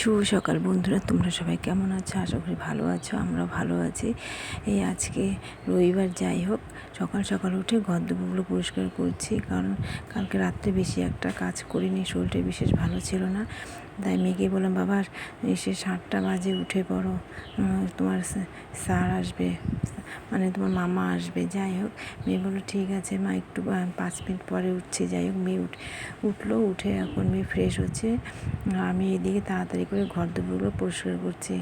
শুভ সকাল বন্ধুরা, তোমরা সবাই কেমন আছো? আশা করি ভালো আছো আমরা ভালো আছি। এই আজকে রবিবার, যাই হোক, সকাল সকাল উঠে দুপুরগুলো পরিষ্কার করছি। কারণ কালকে রাত্রে বেশি একটা কাজ করিনি শরীরটা বিশেষ ভালো ছিল না। তাই মেয়েকে বললাম বাবার এসে সাতটা বাজে, উঠে পড়ো। তোমার স্যার আসবে মানে তোমার মামা আসবে। যাই হোক, মেয়ে বলল, ঠিক আছে মা, একটু পাঁচ মিনিট পরে উঠছে। যাই হোক, মেয়ে উঠ, উঠল, উঠে এখন মেয়ে ফ্রেশ হচ্ছে। আমি এদিকে তাড়াতাড়ি করে ঘর দুপুরগুলো পরিষ্কার করছি।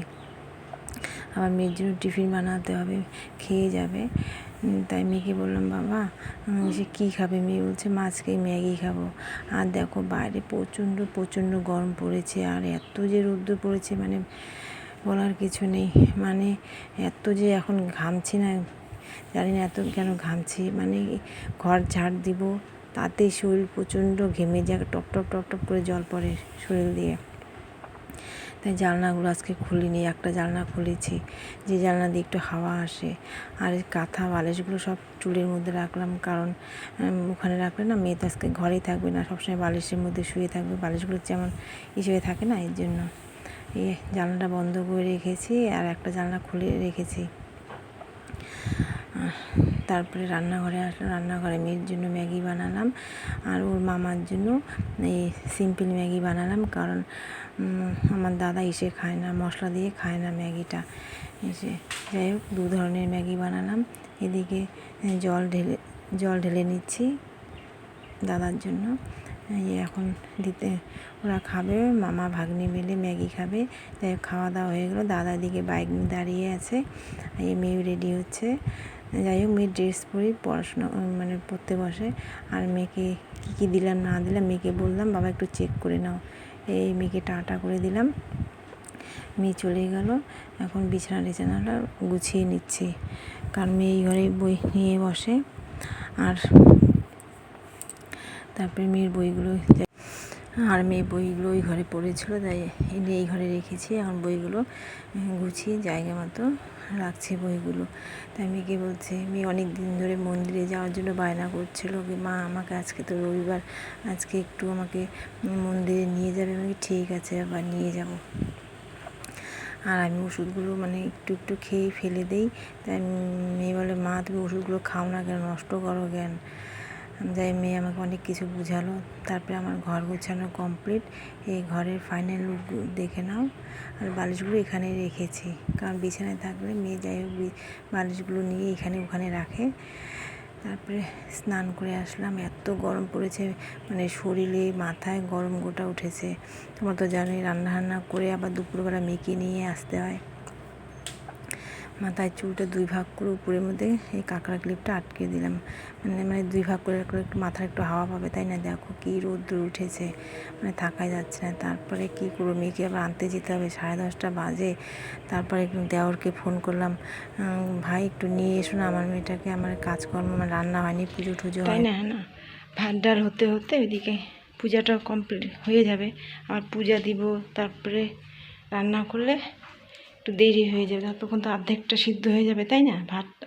আবার মেয়ের জন্য টিফিন বানাতে হবে, খেয়ে যাবে। তাই মেয়েকে বললাম, বাবা সে কী খাবে? মেয়ে বলছে মাছকে ম্যাগি খাব। আর দেখো, বাইরে প্রচণ্ড প্রচণ্ড গরম পড়েছে, আর এত যে রোদ্দুর পড়েছে মানে বলার কিছু নেই। মানে এত যে এখন ঘামছি না, জানি না এত কেন ঘামছি। মানে ঘর ঝাড় দিব, তাতেই শরীর প্রচণ্ড ঘেমে যায়, টপ টপ টপ টপ করে জল পড়ে শরীর দিয়ে। তাই জানলাগুলো আজকে খুলিনি, একটা জানলা খুলেছি। যে জানলা দিয়ে একটু হাওয়া আসে, আর কাঁথা বালিশগুলো সব চুলের মধ্যে রাখলাম, কারণ ওখানে রাখলে না মেয়ে তো আজকে ঘরেই থাকবে না, সবসময় বালিশের মধ্যে শুয়ে থাকবে। বালিশগুলো যেমন হিসেবে থাকে না এর জন্য। এই জানলাটা বন্ধ করে রেখেছি, আর একটা জানলা খুলে রেখেছি। তারপরে রান্নাঘরে আসলাম, রান্নাঘরে মেয়ের জন্য ম্যাগি বানালাম আর ওর মামার জন্য এই সিম্পল ম্যাগি বানালাম কারণ আমার দাদা এসে খায় না, মশলা দিয়ে খায় না ম্যাগিটা। এসে যাই হোক, দু ধরনের ম্যাগি বানালাম। এদিকে জল ঢেলে জল ঢেলে নিচ্ছি দাদার জন্য। এখন দিতে, ওরা খাবে, মামা, ভাগ্নি মিলে ম্যাগি খাবে। তাই খাওয়া দাওয়া হয়ে গেলো। দাদা দিকে বাইক নিয়ে দাঁড়িয়ে আছে। এই মেয়ে রেডি হচ্ছে। যাই হোক, মেয়ের ড্রেস পরেই পড়াশোনা মানে পড়তে বসে। আর মেয়েকে কী কী দিলাম, না দিলাম, মেয়েকে বললাম, বাবা, একটু চেক করে নাও। এই মেয়েকে টাটা করে দিলাম। মেয়ে চলে গেল। এখন বিছানা টিছানাটা গুছিয়ে নিচ্ছি। কারণ মেয়ে এই ঘরে বই নিয়ে বসে। আর তারপরে মেয়ের বইগুলো আর মেয়ে বইগুলো ওই ঘরে পড়েছিল, তাই এই ঘরে রেখেছি। এখন বইগুলো গুছিয়ে জায়গা মতো রাখছি বইগুলো। তাই মেয়েকে বলছে, মেয়ে অনেক দিন ধরে মন্দিরে যাওয়ার জন্য বায়না করছিল কি, মা, আমাকে আজকে তো রবিবার, আজকে একটু আমাকে মন্দিরে নিয়ে যাবে। আমি ঠিক আছে, আবার নিয়ে যাব। আর আমি ওষুধগুলো মানে একটু একটু খেয়ে ফেলে দেই। তাই মেয়ে বলে, মা, তুমি ওষুধগুলো খাও না কেন? নষ্ট করো কেন? যাই মেয়ে আমাকে অনেক কিছু বুঝালো। তারপরে আমার ঘর গোছানো কমপ্লিট এই ঘরের ফাইনাল লুক দেখে নাও। আর বালিশগুলো এখানে রেখেছি। কারণ বিছানায় থাকলে মেয়ে যাই হোক বালিশগুলো নিয়ে এখানে ওখানে রাখে। তারপরে স্নান করে আসলাম। এত গরম পড়েছে মানে শরীরে, মাথায় গরম গোটা উঠেছে। তোমার তো জানোই রান্না রান্না করে আবার দুপুরবেলা মেয়েকে নিয়ে আসতে হয়। মাথায় চুলটা দুই ভাগ করে উপরের মধ্যে এই কাঁকড়া ক্লিপটা আটকে দিলাম। মানে মানে দুই ভাগ করে করে একটু মাথার একটু হাওয়া পাবে তাই না? দেখো কী রোদ্র উঠেছে। মানে থাকাই যাচ্ছে না। তারপরে কী করব? মেয়েকে আবার আনতে যেতে হবে। সাড়ে দশটা বাজে। তারপরে একটু দেওরকে ফোন করলাম। ভাই একটু নিয়ে এসো না আমার মেয়েটাকে। আমার কাজকর্ম আমার রান্না হয়নি পুজো টুজো হয়। না না। ভাত ডাল হতে হতে ওইদিকে পূজাটা কমপ্লিট হয়ে যাবে। আর পূজা দিব তারপরে রান্না করলে একটু দেরি হয়ে যাবে ততক্ষণ তো অর্ধেকটা সিদ্ধ হয়ে যাবে, তাই না? ভাত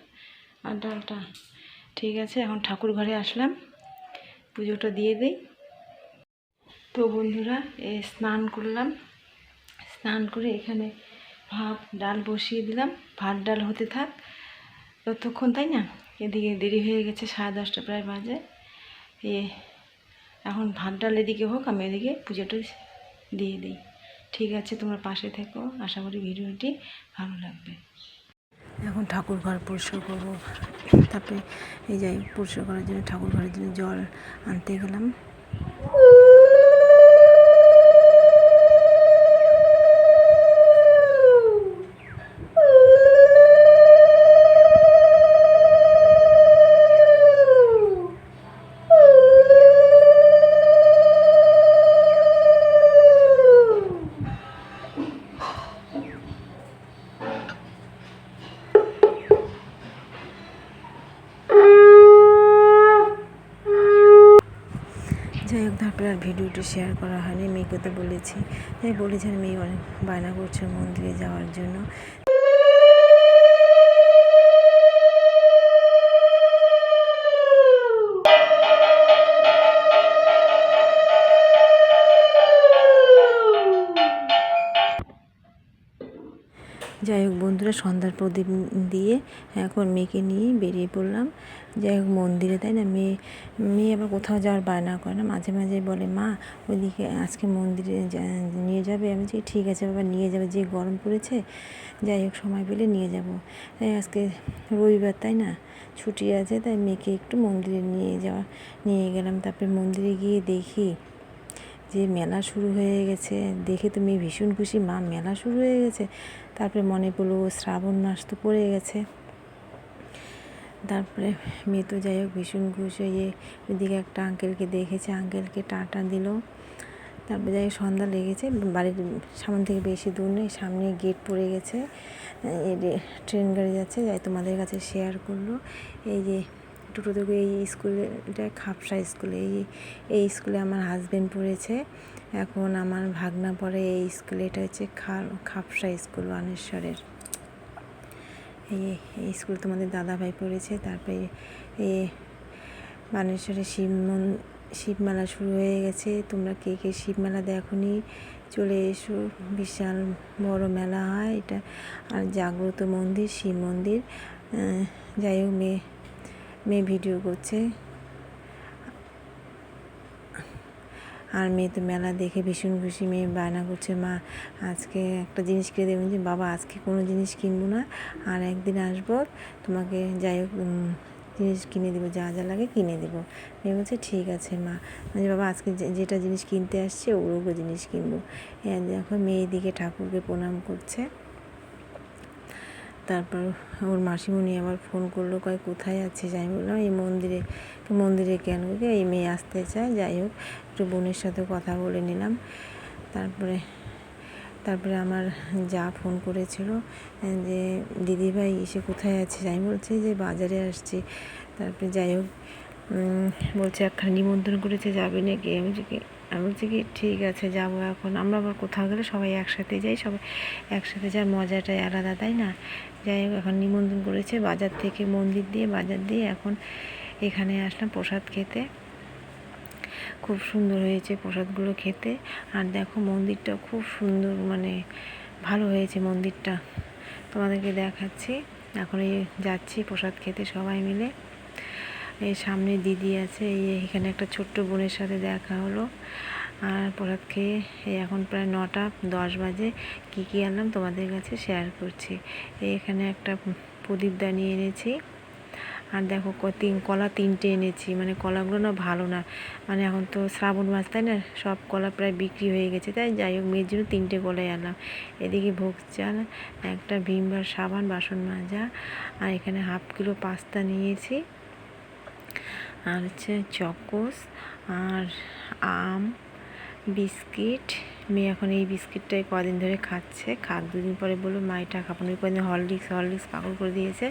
আর ডালটা। ঠিক আছে, এখন ঠাকুর ঘরে আসলাম। পুজোটা দিয়ে দিই। তো বন্ধুরা, এ স্নান করলাম। স্নান করে এখানে ভাত, ডাল বসিয়ে দিলাম। ভাত, ডাল হতে থাক। ততক্ষণ তাই না? এদিকে দেরি হয়ে গেছে, সাড়ে দশটা প্রায় বাজে। এ, এখন ভাত, ডাল এদিকে হোক, আমি এদিকে পুজোটা দিয়ে দিই। ঠিক আছে, তোমরা পাশে থেকো। আশা করি ভিডিওটি ভালো লাগবে। এখন ঠাকুর ঘর পরিষ্কার করব। তারপরে এই যাই পরিষ্কার করার জন্য ঠাকুর ঘরের জন্য জল আনতে গেলাম। তারপরে আর ভিডিওটি শেয়ার করা হয়নি। মেয়েকে তো বলেছি। বলেছেন মেয়ে অনেক বায়না করছে মন্দিরে যাওয়ার জন্য। সন্ধ্যার প্রদীপ দিয়ে এখন মেয়েকে নিয়ে বেরিয়ে পড়লাম। যাই হোক, মন্দিরে, তাই না? মেয়ে মেয়ে আবার কোথাও যাওয়ার বায়না করে না। মাঝে মাঝে বলে, মা, ওইদিকে আজকে মন্দিরে যা- নিয়ে যাবে? আমি বলছি, ঠিক আছে বাবা, নিয়ে যাবে। যে গরম পড়েছে, যাই হোক, সময় পেলে নিয়ে যাব। এই আজকে রবিবার, তাই না? ছুটি আছে, তাই মেয়েকে একটু মন্দিরে নিয়ে যাওয়া, নিয়ে গেলাম। তারপরে মন্দিরে গিয়ে দেখি যে মেলা শুরু হয়ে গেছে, দেখে তো মেয়ে ভীষণ খুশি, মা, মেলা শুরু হয়ে গেছে? তারপরে মনে পড়ল শ্রাবণ মাস তো পড়ে গেছে। তারপরে মেয়ে তো যাই হোক ভীষণ খুশি হয়ে ওইদিকে একটা আঙ্কেলকে দেখেছে আঙ্কেলকে টাটা দিল। তারপরে যাই সন্ধ্যা লেগেছে, বাড়ির সামনে থেকে বেশি দূর নেই, সামনে গেট পড়ে গেছে। ট্রেন গাড়ি যাচ্ছে, যাই তোমাদের কাছে শেয়ার করল। এই যে টোটো থেকে এই স্কুলে এটা খাপসা স্কুলে, এই এই স্কুলে আমার হাজবেন্ড পড়েছে। এখন আমার ভাগনা পড়ে এই স্কুলে, এটা হচ্ছে খাপসা স্কুল, বানেশ্বরের। এই স্কুল তোমাদের দাদা ভাই পড়েছে, তারপরে এই বানেশ্বরে শিব মন শিব মেলা শুরু হয়ে গেছে। তোমরা কে কে শিব মেলা দেখনি, চলে এসো। বিশাল বড় মেলা হয়, এটা আর জাগ্রত মন্দির, শিব মন্দির। যাই হোক, মেয়ে মেয়ে ভিডিও করছে। আর মেয়ে তো মেলা দেখে ভীষণ খুশি, মেয়ে বায়না করছে, মা, আজকে একটা জিনিস কিনে দেবেন যে বাবা, আজকে কোনো জিনিস কিনবো না, আর একদিন আসব, তোমাকে যাই হোক জিনিস কিনে দেবো, যা যা লাগে কিনে দেবো। মেয়ে বলছে, ঠিক আছে, মা। মানে বাবা, আজকে যেটা জিনিস কিনতে আসছে ওগুলো জিনিস কিনবো। দেখো, মেয়ে দিকে ঠাকুরকে প্রণাম করছে। তারপর ওর মাসিমণি আবার ফোন করল, কয় কোথায় আছিস? আমি বললাম, এই মন্দিরে মন্দিরে কেন? এই মেয়ে আসতে চায়, যাই হোক, একটু বোনের সাথে কথা বলে নিলাম। তারপরে তারপরে আমার যা ফোন করেছিল যে দিদিভাই এসে কোথায় আছিস আমি বলছি, যে বাজারে আসছি। তারপরে যাই হোক বলছে, একখানে নিমন্ত্রণ করেছে, যাবে নাকি? আমি আমি বলছি কি, ঠিক আছে, যাব এখন। আমরা আবার কোথাও গেলে সবাই একসাথে যাই, সবাই একসাথে যাওয়ার মজাটাই আলাদা, তাই না? যাই এখন নিমন্ত্রণ করেছে বাজার থেকে মন্দির দিয়ে, বাজার দিয়ে এখন এখানে আসলাম প্রসাদ খেতে। খুব সুন্দর হয়েছে প্রসাদগুলো খেতে। আর দেখো, মন্দিরটা খুব সুন্দর মানে ভালো হয়েছে মন্দিরটা। তোমাদেরকে দেখাচ্ছি। এখন এই যাচ্ছি প্রসাদ খেতে সবাই মিলে। এই সামনে দিদি আছে, এই এখানে একটা ছোট্ট বোনের সাথে দেখা হলো। আর প্রসাদ খেয়ে এই এখন প্রায় নটা, দশ বাজে। কী কী আনলাম তোমাদের কাছে শেয়ার করছি। এই এখানে একটা প্রদীপদানি এনেছি। আর দেখো ক- তিন, কলা তিনটে এনেছি। মানে কলাগুলো না ভালো না। মানে এখন তো শ্রাবণ মাস, তাই না? সব কলা প্রায় বিক্রি হয়ে গেছে। তাই যাই হোক, মেয়ের জন্য তিনটে কলাই আনলাম। এদিকে ভোগ চাল, একটা ভিমবার সাবান, বাসন মাজা। আর এখানে হাফ কিলো পাস্তা নিয়েছি। আর হচ্ছে চকোস আর আম বিস্কিট। মেয়ে এখন এই বিস্কিটটাই কদিন ধরে খাচ্ছে। খাক দুদিন পরে বলল মা এটা খাব না। কদিন হরলিক্স হরলিক্স পাগল করে দিয়েছে।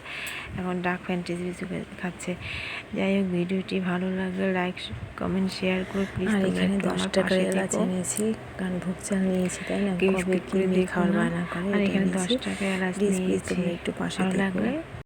এখন ডাক ফ্যান্টাসি বিস্কুট খাচ্ছে। যাই হোক ভিডিওটি ভালো লাগলে লাইক কমেন্ট শেয়ার করে প্লিজ আর এখানে দশ টাকার এলাচ এনেছি কারণ ভোগ চাল নিয়েছি তাই না? কবে খাওয়ার না। বায়না করে আর এখানে দশ। টাকা এলাচ নিয়েছি। একটু পাশে লাগলে